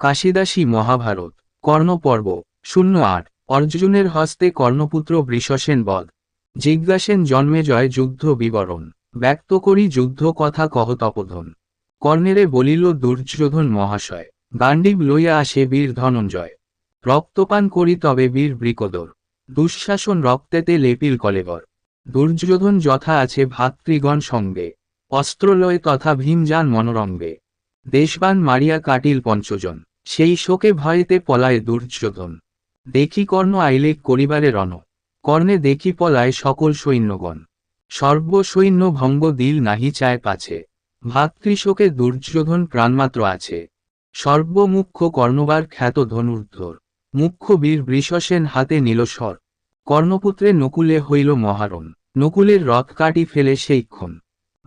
কাশিদাসী মহাভারত, কর্ণপর্ব, শূন্য আট, অর্জুনের হস্তে কর্ণপুত্র বৃষসেন বধ। জিজ্ঞাসেন জন্মেজয় যুদ্ধ বিবরণ, ব্যক্ত করি যুদ্ধ কথা কহ তপোধন কর্ণেরে বলিল, দুর্যোধন মহাশয় গান্ডীব লইয়া আসে বীর ধনঞ্জয়। রক্তপান করি তবে বীর বৃকদর। দুঃশাসন রক্তেতে লেপিল কলেবর। দুর্যোধন যথা আছে ভাতৃগণ সঙ্গে। অস্ত্রলয় তথা ভীমযান মনোরঙ্গে। দেশবান মারিয়া কাটিল পঞ্চজন। সেই শোকে ভয়েতে পলায় দুর্যোধন। দেখি কর্ণ আইলে করিবারে রণ। কর্ণে দেখি পলায় সকল সৈন্যগণ। সর্বসৈন্য ভঙ্গ দিল নাহি চায় পাছে। ভাতৃশোকে দুর্যোধন প্রাণমাত্র আছে। সর্বমুখ্য কর্ণবার খ্যাত ধনুর্ধর। মুখ্য বীর বৃষসেন হাতে নিল নীলস্বর কর্ণপুত্রে নকুলে হইল মহারণ। নকুলের রথ কাটি ফেলে সেইক্ষণ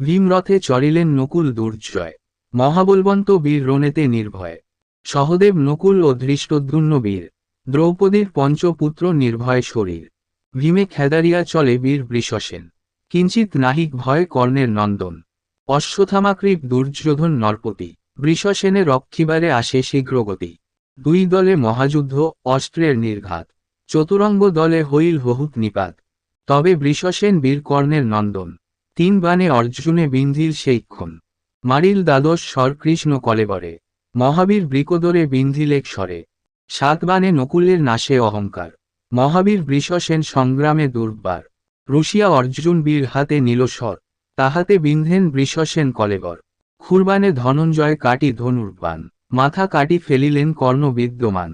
ভীমরথে চড়িলেন নকুল দুর্জয়। মহাবলবন্ত বীর রণেতে নির্ভয়। সহদেব নকুল ও ধৃষ্টদ্যুন্ন বীর। দ্রৌপদীর পঞ্চপুত্র নির্ভয় শরীর। ভীমে খেদারিয়া চলে বীর বৃষসেন। কিঞ্চিত নাহিক ভয় কর্ণের নন্দন। অশ্বথামাকৃপ দুর্যোধন নরপতি। বৃষসেনে রক্ষিবারে আসে শীঘ্রগতি। দুই দলে মহাযুদ্ধ, অস্ত্রের নির্ঘাত। চতুরঙ্গ দলে হইল বহুত নিপাত। তবে বৃষসেন বীর কর্ণের নন্দন। তিন বানে অর্জুনে বিন্ধিল সেইক্ষণ মারিল দ্বাদশ সরকৃষ্ণ কৃষ্ণ কলেবরে মহাবীর বৃকদরে বিন্ধিলেক স্বরে। সাত বানে নকুলের নাশে অহংকার। মহাবীর বৃষসেন সংগ্রামে দুর্বার। রুশিয়া অর্জুন বীর হাতে নীলস্বর তাহাতে বিন্ধেন বৃষসেন কলেবর। খুরবানে ধনঞ্জয় কাটি ধনুর্বান মাথা কাটি ফেলিলেন কর্ণ বিদ্যমান।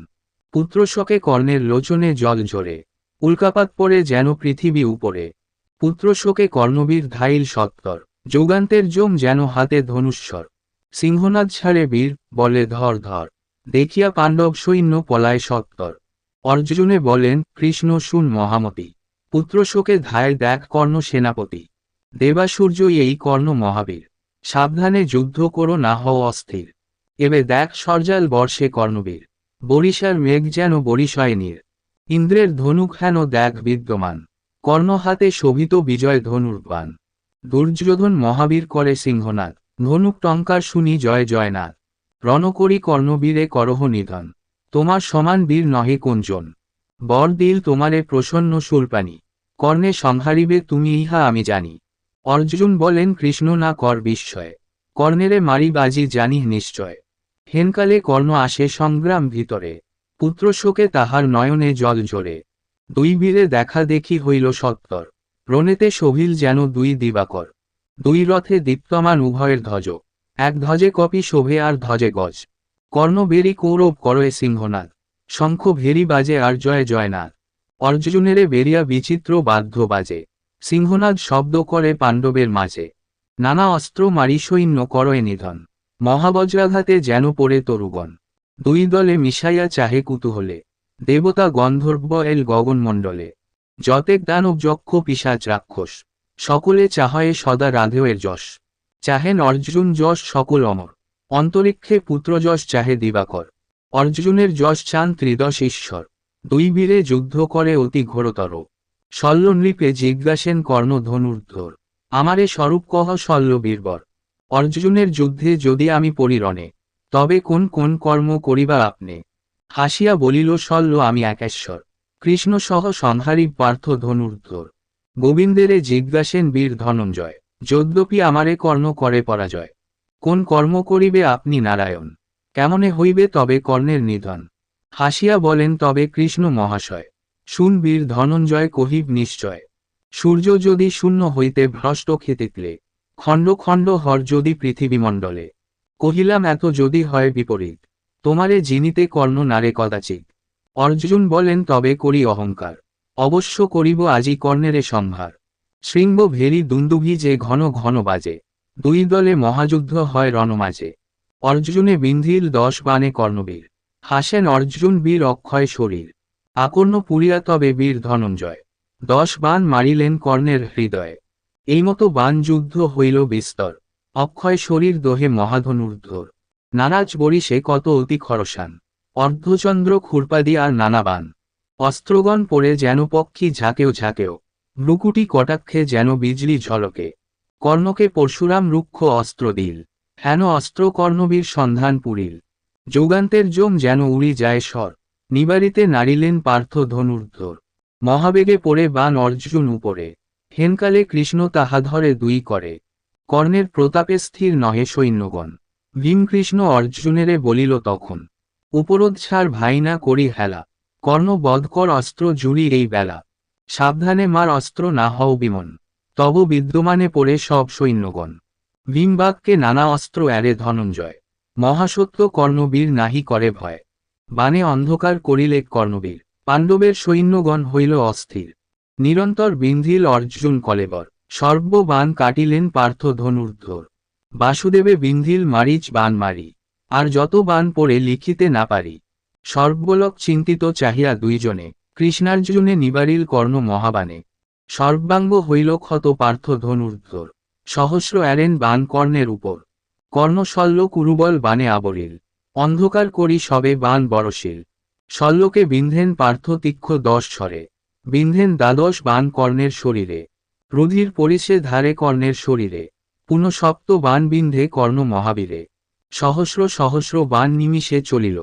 পুত্রশকে কর্ণের লোচনে জল ঝরে। উল্কাপাত পরে যেন পৃথিবী উপরে। পুত্রশোকে কর্ণবীর ধাইল সত্তর। যৌগান্তের জম যেন হাতে ধনুস্বর সিংহনাথ ছাড়ে বীর, বলে ধর ধর। দেখিয়া পাণ্ডব সৈন্য পলায় সত্তর। অর্জুনে বলেন, কৃষ্ণ শুন মহামতি। পুত্রশোকে ধায় দেখ কর্ণ সেনাপতি। দেবাসূর্য এই কর্ণ মহাবীর। সাবধানে যুদ্ধ করো না হও অস্থির। এবে দেখ সরজাল বর্ষে কর্ণবীর। বরিশার মেঘ যেন বরিশয় নীর। ইন্দ্রের ধনুক হেন দেখ বিদ্যমান। কর্ণ হাতে শোভিত বিজয় ধনুর্বান দুর্যোধন মহাবীর করে সিংহনাথ ধনুক টঙ্কার শুনি জয় জয়নাথ। রণকরি কর্ণবীরে করহ নিধন। তোমার সমান বীর নহে কোনজন বর দিল তোমারে প্রসন্ন সুরপানি কর্ণে সংহারিবে তুমি ইহা আমি জানি। অর্জুন বলেন, কৃষ্ণ না কর বিস্ময়। কর্ণেরে মারি বাজি জানি নিশ্চয়। হেনকালে কর্ণ আসে সংগ্রাম ভিতরে। পুত্রশোকে তাহার নয়নে জল জোরে দুই বীরে দেখা দেখি হইল সত্তর। রণেতে শোভিল যেন দুই দিবাকর। দুই রথে দীপ্তমান উভয়ের ধ্বজ। এক ধ্বজে কপি শোভে আর ধ্বজে গজ। কর্ণ বেরি কৌরব করয়ে সিংহনাথ শঙ্খ ভেরি বাজে আর জয় জয়নাথ অর্জুনেরে বেরিয়া বিচিত্র বাধ্য বাজে। সিংহনাথ শব্দ করে পাণ্ডবের মাঝে। নানা অস্ত্র মারি সৈন্য করয়ে নিধন। মহাবজ্রাঘাতে যেন পড়ে তরুগণ। দুই দলে মিশাইয়া চাহে কুতূহলে। দেবতা গন্ধর্ব এল গগনমণ্ডলে। যতেক দানব যক্ষ পিসাচ রাক্ষস। সকলে চাহয়ে সদা রাধেয়ের যশ। চাহেন অর্জুন যশ সকল অমর। অন্তরিক্ষে পুত্রযশ চাহে দিবাকর। অর্জুনের যশ চান ত্রিদশ ঈশ্বর। দুই বীরে যুদ্ধ করে অতি ঘোরতর। শল্য নৃপে জিজ্ঞাসেন কর্ণ ধনুর্ধর আমারে স্বরূপ কহ শল্য বীরবর। অর্জুনের যুদ্ধে যদি আমি পরিরণে তবে কোন কোন কর্ম করিবা আপনি? হাসিয়া বলিল, শল্য আমি একেশ্বর। কৃষ্ণ সহ সংহারী পার্থ ধনুর্ধর গোবিন্দেরে জিজ্ঞাসেন বীর ধনঞ্জয়, যদ্যপি আমারে কর্ণ করে পরাজয়, কোন কর্ম করিবে আপনি নারায়ণ? কেমনে হইবে তবে কর্ণের নিধন? হাসিয়া বলেন, তবে কৃষ্ণ মহাশয়, শুন বীর ধনঞ্জয় কহিব নিশ্চয়, সূর্য যদি শূন্য হইতে ভ্রষ্ট খেতিকলে খণ্ড খণ্ড হর যদি পৃথিবীমণ্ডলে। কহিলাম, এত যদি হয় বিপরীত, তোমারে জিনিতে কর্ণ নারে কদাচিৎ। অর্জুন বলেন, তবে করি অহংকার। অবশ্য করিব আজি কর্ণেরে সম্ভার। শৃঙ্গ ভেরি দুন্দুভি যে ঘন ঘন বাজে। দুই দলে মহাযুদ্ধ হয় রণমাঝে অর্জুনে বিন্ধিল দশ বানে কর্ণবীর। হাসেন অর্জুন বীর অক্ষয় শরীর। আকর্ণ পুরিয়া তবে বীর ধনঞ্জয়। দশ বান মারিলেন কর্ণের হৃদয়ে। এই মতো বান যুদ্ধ হইল বিস্তর। অক্ষয় শরীর দোহে মহাধনুর্ধর। নারাজ বরিশে কত অতি খরসান। অর্ধচন্দ্র খুরপাদি আর নানা বান অস্ত্রগণ পড়ে যেন পক্ষী ঝাঁকেও ঝাঁকেও, ভ্রুকুটি কটাক্ষে যেন বিজলি ঝলকে। কর্ণকে পরশুরাম রুক্ষ অস্ত্র দিল, হেন অস্ত্র কর্ণবীর সন্ধান পুরিল। যৌগান্তের জম যেন উড়ি যায় স্বর, নিবারিতে নারিলেন পার্থ ধনুর্ধর। মহাবেগে পড়ে বান অর্জুন উপরে, হেনকালে কৃষ্ণ তাহা ধরে দুই করে। কর্ণের প্রতাপে স্থির নহে সৈন্যগণ, ভীমকৃষ্ণ অর্জুনেরে বলিল তখন উপরোধ ছাড় ভাই না করি হেলা কর্ণ বধকর অস্ত্র জুড়ি এই বেলা। সাবধানে মার অস্ত্র না হও বিমন। তব বিদ্যমানে পড়ে সব সৈন্যগণ। ভীমবাগকে নানা অস্ত্র এরে ধনঞ্জয়। মহাসত্য কর্ণবীর নাহি করে ভয়। বানে অন্ধকার করিলে কর্ণবীর। পাণ্ডবের সৈন্যগণ হইল অস্থির। নিরন্তর বিন্ধিল অর্জুন কলেবর। সর্ববান কাটিলেন পার্থ ধনুর্ধর। বাসুদেবে বিন্ধিল মারিচ বান মারি আর যত বান পড়ে লিখিতে না পারি। সর্বলোক চিন্তিত চাহিয়া দুইজনে, কৃষ্ণার্জুনে নিবারিল কর্ণ মহাবানে সর্বাঙ্গ হইল ক্ষত পার্থ ধনুর্ধর। সহস্র অ্যারেন বান কর্ণের উপর। কর্ণ শল্য কুরুবল বানে আবরিল অন্ধকার করি সবে বান বরশিল শল্যকে বিন্ধেন পার্থ তীক্ষ্ণ দশ ছরে বিন্ধেন দ্বাদশ বান কর্ণের শরীরে। রুধির পরিষে ধারে কর্ণের শরীরে। পুনঃসপ্ত বান বিন্ধে কর্ণ মহাবীরে। সহস্র সহস্র বান নিমিষে চলিল।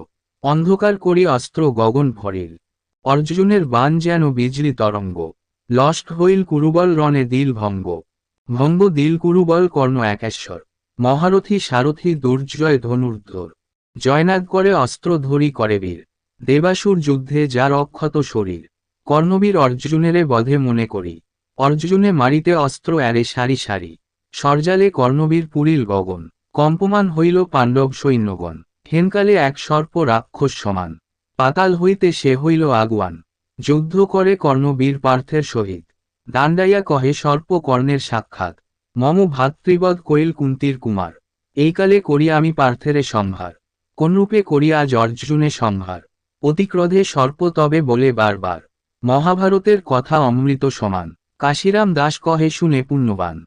অন্ধকার করি অস্ত্র গগন ভরিল। অর্জুনের বান যেন বিজলি তরঙ্গ। লস্ট হইল কুরুবল রণে দিল ভঙ্গ। ভঙ্গ দিল কুরুবল কর্ণ একেশ্বর। মহারথী সারথী দুর্জয় ধনুর্ধর। জয়নাদ করে অস্ত্র ধরি করে বীর। দেবাসুর যুদ্ধে যার অক্ষত শরীর। কর্ণবীর অর্জুনেরে বধে মনে করি। অর্জুনে মারিতে অস্ত্র এরে সারি সারি। সরজালে কর্ণবীর পুরিল গগন। কম্পমান হইল পাণ্ডব সৈন্যগণ। হেনকালে এক সর্প রাক্ষস সমান। পাতাল হইতে সে হইল আগুয়ান। যুদ্ধ করে কর্ণবীর পার্থের সহিত। দাণ্ডাইয়া কহে, সর্প কর্ণের সাক্ষাৎ। মম ভাতৃবধ কৈল কুন্তির কুমার। এইকালে করি আমি পার্থেরে সংহার কোনরূপে করিয়া আজ অর্জুনে সংহার অতিক্রোধে সর্প তবে বলে বারবার। মহাভারতের কথা অমৃত সমান। কাশিরাম দাস কহে, শুনে পুণ্যবান।